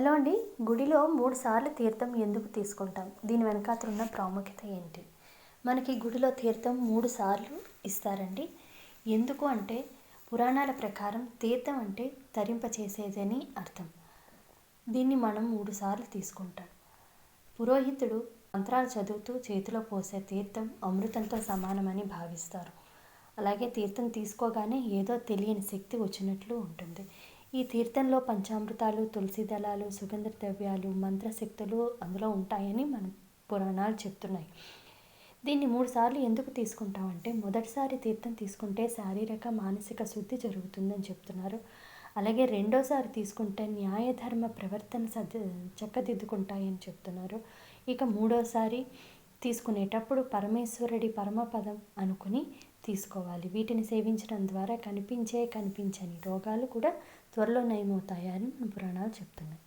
Hello అండి. గుడిలో మూడు సార్లు తీర్థం ఎందుకు తీసుకుంటాం? దీని వెనకాతల ఉన్న ప్రాముఖ్యత ఏంటి? మనకి గుడిలో తీర్థం మూడు సార్లు ఇస్తారండి. ఎందుకు అంటే పురాణాల ప్రకారం తీర్థం అంటే తరింపచేసేదని అర్థం. దీన్ని మనం మూడు సార్లు తీసుకుంటాం. పురోహితుడు మంత్రాలు చదువుతూ చేతిలో పోసే తీర్థం అమృతంతో సమానమని భావిస్తారు. అలాగే తీర్థం తీసుకోగానే ఏదో తెలియని శక్తి వచ్చినట్లు ఉంటుంది. ఈ తీర్థంలో పంచామృతాలు తులసి దళాలు సుగంధ ద్రవ్యాలు మంత్రశక్తులు అందులో ఉంటాయని మన పురాణాలు చెప్తున్నాయి. దీన్ని మూడు సార్లు ఎందుకు తీసుకుంటామంటే మొదటిసారి తీర్థం తీసుకుంటే శారీరక మానసిక శుద్ధి జరుగుతుందని చెప్తున్నారు. అలాగే రెండోసారి తీసుకుంటే న్యాయధర్మ ప్రవర్తన సద్ చక్కదిద్దుకుంటాయని చెప్తున్నారు. ఇక మూడోసారి తీసుకునేటప్పుడు పరమేశ్వరుడి పరమపదం అనుకుని తీసుకోవాలి. వీటిని సేవించడం ద్వారా కనిపించే కనిపించని రోగాలు కూడా త్వరలో నయమవుతాయని మన పురాణాలు చెప్తున్నాయి.